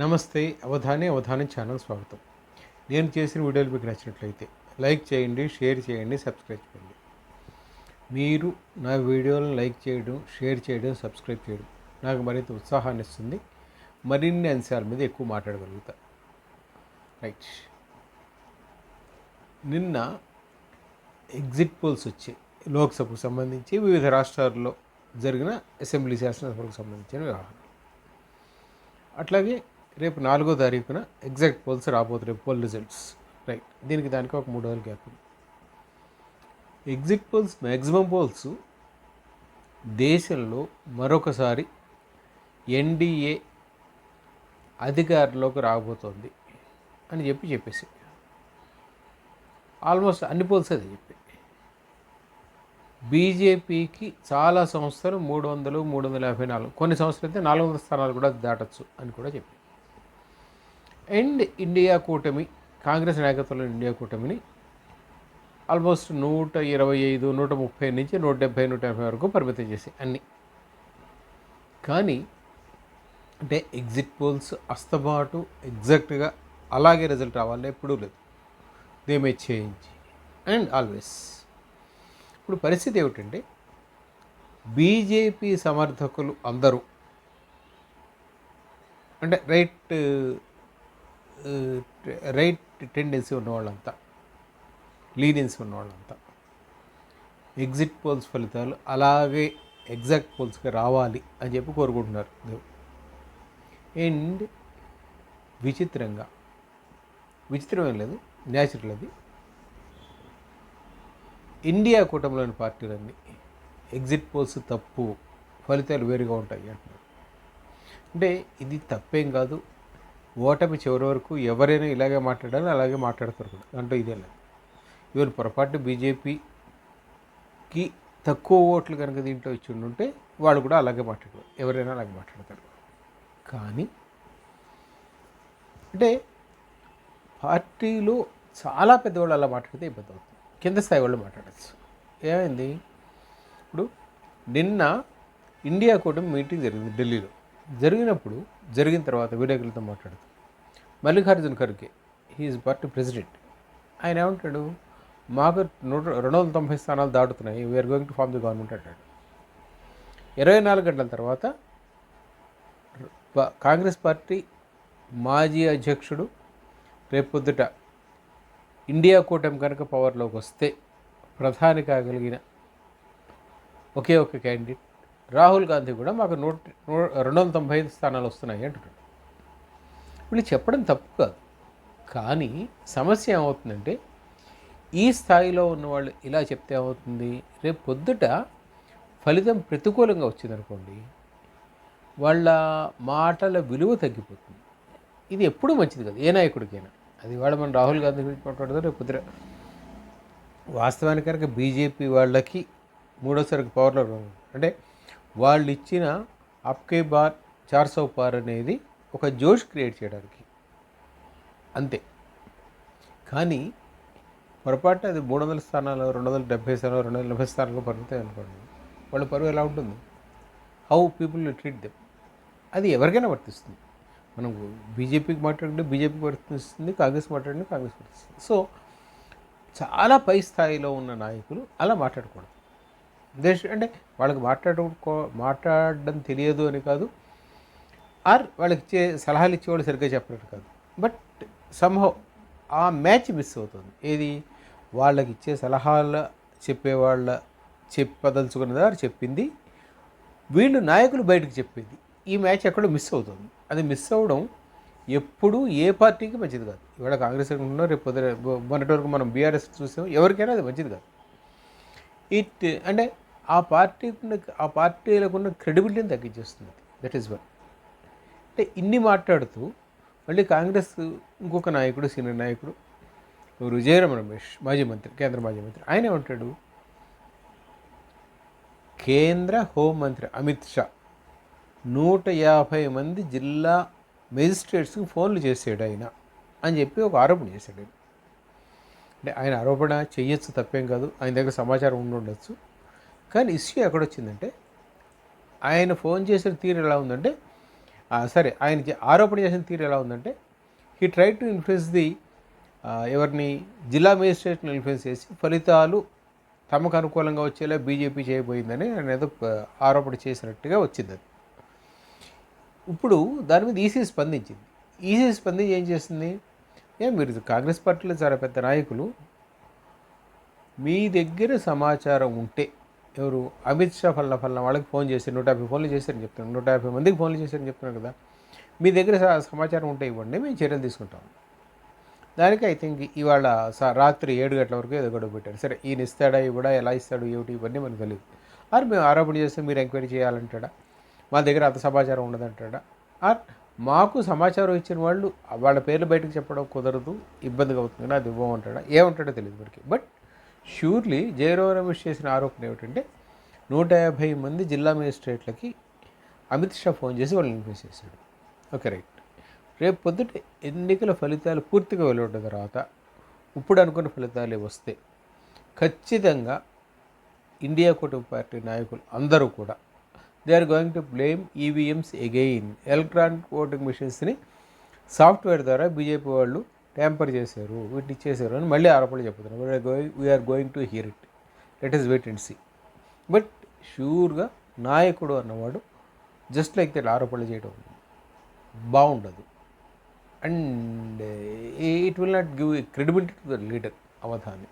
నమస్తే అవధాని అవధానం ఛానల్ స్వాగతం. నేను చేసిన వీడియోలు మీకు నచ్చినట్లయితే లైక్ చేయండి షేర్ చేయండి సబ్స్క్రైబ్ చేయండి. మీరు నా వీడియోలను లైక్ చేయడం షేర్ చేయడం సబ్స్క్రైబ్ చేయడం నాకు మరింత ఉత్సాహాన్ని ఇస్తుంది. మరిన్ని అంశాల మీద ఎక్కువ మాట్లాడగలుగుతా. రైట్. నిన్న ఎగ్జిట్ పోల్స్ వచ్చాయి. లోక్సభకు సంబంధించి వివిధ రాష్ట్రాల్లో జరిగిన అసెంబ్లీ శాసనసభకు సంబంధించిన వ్యవహారం అట్లాగే రేపు నాలుగో తారీఖున ఎగ్జాక్ట్ పోల్స్ రాబోతుంది రేపు పోల్ రిజల్ట్స్. రైట్. దీనికి దానికి ఒక మూడు రోజులు gap exit polls maximum polls దేశంలో మరొకసారి ఎన్డీఏ అధికారంలోకి రాబోతోంది అని చెప్పి చెప్పేసి. ఆల్మోస్ట్ అన్ని పోల్స్ అదే చెప్పి. బీజేపీకి చాలా సంస్థలు మూడు వందలు మూడు వందల యాభై నాలుగు కొన్ని సంవత్సరాలు అయితే నాలుగు వందల స్థానాలు కూడా దాటచ్చు అని కూడా చెప్పి. అండ్ ఇండియా కూటమి కాంగ్రెస్ నాయకత్వంలో ఇండియా కూటమిని ఆల్మోస్ట్ నూట ఇరవై ఐదు నూట ముప్పై నుంచి నూట డెబ్భై నూట యాభై వరకు పరిమితం చేసి అన్ని. కానీ అంటే ఎగ్జిట్ పోల్స్ అస్తబాటు ఎగ్జాక్ట్గా అలాగే రిజల్ట్ రావాలని ఎప్పుడూ లేదు. They may change and always ఇప్పుడు పరిస్థితి ఏమిటంటే బీజేపీ సమర్థకులు అందరూ అంటే రైట్ రైట్ టెండెన్సీ ఉన్న వాళ్ళంతా లీనియన్సీ ఉన్న వాళ్ళంతా ఎగ్జిట్ పోల్స్ ఫలితాలు అలాగే ఎగ్జాక్ట్ పోల్స్కి రావాలి అని చెప్పి కోరుకుంటున్నారు అండ్ విచిత్రంగా విచిత్రం ఏం లేదు న్యాచురల్ అది. ఇండియా కూటమిలోని పార్టీలన్నీ ఎగ్జిట్ పోల్స్ తప్పు ఫలితాలు వేరుగా ఉంటాయి అంటున్నారు. అంటే ఇది తప్పేం కాదు ఓటమి చివరి వరకు ఎవరైనా ఇలాగే మాట్లాడాలి అలాగే మాట్లాడతారు కూడా. దాంట్లో ఇదే లేదు. ఈవెన్ పొరపాటు బీజేపీకి తక్కువ ఓట్లు కనుక దీంట్లో ఇచ్చి ఉంటే వాళ్ళు కూడా అలాగే మాట్లాడతారు. ఎవరైనా అలాగే మాట్లాడతారు. కానీ అంటే పార్టీలో చాలా పెద్దవాళ్ళు అలా మాట్లాడితే ఇబ్బంది అవుతుంది. కింద స్థాయి వాళ్ళు మాట్లాడచ్చు. ఏమైంది? ఇప్పుడు నిన్న ఇండియా కూటమి మీటింగ్ జరిగింది ఢిల్లీలో. జరిగినప్పుడు జరిగిన తర్వాత విలేకరులతో మాట్లాడుతూ. Mallikarjun Kharge he is party president ఆయన ఏమంటాడు? మాకు నూట రెండు వందల తొంభై స్థానాలు దాటుతున్నాయి we're going to form the government అంటాడు. ఇరవై నాలుగు గంటల తర్వాత కాంగ్రెస్ పార్టీ మాజీ అధ్యక్షుడు రేపొద్దుట ఇండియా కూటమి కనుక పవర్లోకి వస్తే ప్రధాని కాగలిగిన ఒకే ఒక క్యాండిడేట్ రాహుల్ గాంధీ కూడా మాకు నూట రెండు వందల తొంభై ఐదు స్థానాలు వస్తున్నాయి అంటున్నాడు. వీళ్ళు చెప్పడం తప్పు కాదు. కానీ సమస్య ఏమవుతుందంటే ఈ స్థాయిలో ఉన్నవాళ్ళు ఇలా చెప్తే ఏమవుతుంది? రేపు పొద్దుట ఫలితం ప్రతికూలంగా వచ్చిందనుకోండి వాళ్ళ మాటల విలువ తగ్గిపోతుంది. ఇది ఎప్పుడూ మంచిది కాదు. ఏ నాయకుడికైనా. అది వాడు మన రాహుల్ గాంధీ గురించి మాట్లాడతారు రేపు పొద్దున. వాస్తవానికి కనుక బీజేపీ వాళ్ళకి మూడోసారికి పవర్లో అంటే వాళ్ళు ఇచ్చిన అప్కే బార్ చార్ సౌ పార్ అనేది ఒక జోష్ క్రియేట్ చేయడానికి. అంతే. కానీ పొరపాటు అది మూడు వందల స్థానాలు రెండు వందల డెబ్బై స్థానాలు రెండు వందల నలభై స్థానాలు పరుగుతాయి అనుకోండి. వాళ్ళ పరువు ఎలా ఉంటుంది? హౌ పీపుల్ ట్రీట్ దెమ్ అది ఎవరికైనా వర్తిస్తుంది. మనం బీజేపీకి మాట్లాడితే బీజేపీకి వర్తిస్తుంది కాంగ్రెస్ మాట్లాడితే కాంగ్రెస్ వర్తిస్తుంది. సో చాలా పై స్థాయిలో ఉన్న నాయకులు అలా మాట్లాడకూడదు. దేశ అంటే వాళ్ళకి మాట్లాడుకో మాట్లాడడం తెలియదు అని కాదు. ఆర్ వాళ్ళకి ఇచ్చే సలహాలు ఇచ్చేవాళ్ళు సరిగ్గా చెప్పలేదు కాదు. బట్ సంభవ్ ఆ మ్యాచ్ మిస్ అవుతుంది. ఏది? వాళ్ళకి ఇచ్చే సలహాలు చెప్పేవాళ్ళ చెప్పదలుచుకున్న దారు చెప్పింది. వీళ్ళు నాయకులు బయటకు చెప్పింది. ఈ మ్యాచ్ ఎక్కడో మిస్ అవుతుంది. అది మిస్ అవ్వడం ఎప్పుడూ ఏ పార్టీకి మంచిది కాదు. ఇవాళ కాంగ్రెస్ అనుకుంటున్నాం రేపు మొన్నటి వరకు మనం బీఆర్ఎస్ చూసాం. ఎవరికైనా అది మంచిది కాదు. ఇట్ అంటే ఆ పార్టీకున్న ఆ పార్టీలకు ఉన్న క్రెడిబిలిటీని తగ్గించేస్తుంది. దట్ ఈస్ వన్ అంటే ఇన్ని మాట్లాడుతూ మళ్ళీ కాంగ్రెస్ ఇంకొక నాయకుడు సీనియర్ నాయకుడు విజయరామ రమేష్ మాజీ మంత్రి కేంద్ర మాజీ మంత్రి ఆయన ఏమంటాడు? కేంద్ర హోంమంత్రి అమిత్ షా నూట యాభై మంది జిల్లా మెజిస్ట్రేట్స్కి ఫోన్లు చేసాడు ఆయన అని చెప్పి ఒక ఆరోపణ చేశాడు. అంటే ఆయన ఆరోపణ చేయొచ్చు తప్పేం కాదు. ఆయన దగ్గర సమాచారం ఉండి ఉండొచ్చు. కానీ ఇష్యూ ఎక్కడొచ్చిందంటే ఆయన ఫోన్ చేసిన తీరు ఎలా ఉందంటే సరే ఆయన ఆరోపణ చేసిన తీరు ఎలా ఉందంటే he try to influence the ఎవరిని జిల్లా మేజిస్ట్రేట్ని ఇన్ఫ్లుయెన్స్ చేసి ఫలితాలు తమకు అనుకూలంగా వచ్చేలా బీజేపీ చేయబోయిందని ఆయన ఏదో ఆరోపణ చేసినట్టుగా వచ్చింది అది. ఇప్పుడు దాని మీద ఈసీ స్పందించింది. ఈసీ స్పందించి ఏం చేసింది? ఏ మీరు కాంగ్రెస్ పార్టీలో చాలా పెద్ద నాయకులు. మీ దగ్గర సమాచారం ఉంటే ఎవరు? అమిత్ షా ఫల్ల ఫల్ల వాళ్ళకి ఫోన్ చేసి నూట యాభై ఫోన్లు చేశారని చెప్తున్నాను నూట యాభై మందికి ఫోన్లు చేశారని చెప్తున్నాను కదా. మీ దగ్గర సమాచారం ఉంటే ఇవ్వండి. మేము చర్యలు తీసుకుంటాం. దానికి ఐ థింక్ ఇవాళ స- రాత్రి ఏడు గంటల వరకు ఏదో గొడవ పెట్టారు. సరే ఈయన ఇస్తాడా ఇవ్వడా ఎలా ఇస్తాడు ఏమిటి ఇవన్నీ మనకు తెలియదు. ఆర్ మేము ఆరోపణ చేస్తే మీరు ఎంక్వైరీ చేయాలంటాడా? మా దగ్గర అంత సమాచారం ఉండదంటాడా? ఆర్ మాకు సమాచారం ఇచ్చిన వాళ్ళు వాళ్ళ పేర్లు బయటకు చెప్పడం కుదరదు. ఇబ్బందిగా అవుతుంది. అది ఇవ్వమంటాడా? ఏమంటాడో తెలియదు మనకి. బట్ షూర్లీ జయరావు రమేష్ చేసిన ఆరోపణ ఏమిటంటే నూట యాభై మంది జిల్లా మేజిస్ట్రేట్లకి అమిత్ షా ఫోన్ చేసి వాళ్ళని ఇన్ఫ్యూస్ చేశాడు ఓకే రైట్. రేపు పొద్దుట ఎన్నికల ఫలితాలు పూర్తిగా వెలువడ్డ తర్వాత ఇప్పుడు అనుకున్న ఫలితాలే వస్తే ఖచ్చితంగా ఇండియా కూటమి పార్టీ నాయకులు అందరూ కూడా they are going to blame EVMs again electronic voting మిషన్స్ని software ద్వారా బీజేపీ వాళ్ళు ట్యాంపర్ చేశారు వీటిని ఇచ్చేశారు అని మళ్ళీ ఆరోపణలు చెప్తున్నారు we're going we're going to hear it let us wait and see but ష్యూర్గా నాయకుడు అన్నవాడు జస్ట్ లైక్ దట్ ఆరోపణలు చేయడం బాగుండదు. And it will not give credibility to the leader Avadhani.